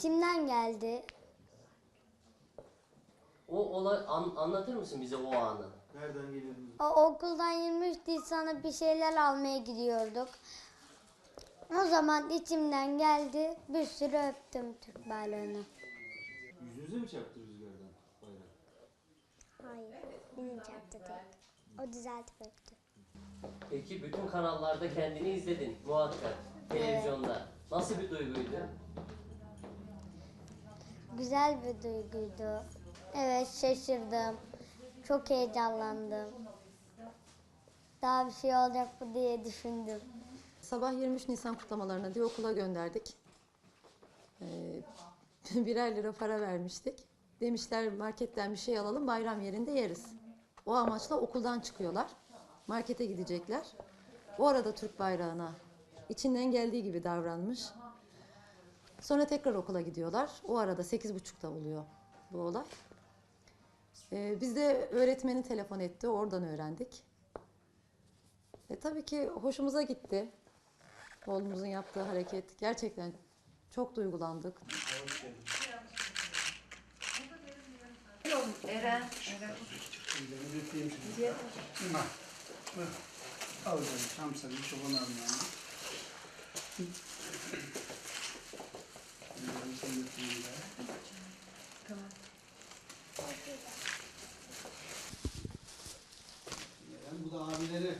içimden geldi. O olay an- anlatır mısın bize o anı? Nereden geliyorsunuz? O okuldan 23 Nisan'a bir şeyler almaya gidiyorduk. O zaman içimden geldi. Bir sürü öptüm Türk bayrağını. Yüzünüze mi çarptı rüzgardan bayrak? Hayır, benim çarptı tek. O düzeltip öptü. Peki bütün kanallarda kendini izledin muhakkak televizyonda. Nasıl bir duyguydu? Güzel bir duyguydu. Evet, şaşırdım. Çok heyecanlandım. Daha bir şey olacak mı diye düşündüm. Sabah 23 Nisan kutlamalarına diye okula gönderdik. Ee, birer lira para vermiştik. Demişler marketten bir şey alalım bayram yerinde yeriz. O amaçla okuldan çıkıyorlar. Markete gidecekler. O arada Türk bayrağına içinden geldiği gibi davranmış. Sonra tekrar okula gidiyorlar. O arada 8.30'da oluyor bu olay. Ee, biz de öğretmeni telefon etti. Oradan öğrendik. E, tabii ki hoşumuza gitti. Oğlumuzun yaptığı hareket. Gerçekten çok duygulandık. Eren. Al canım, tam sana çoban armağanı. Bunları abileri.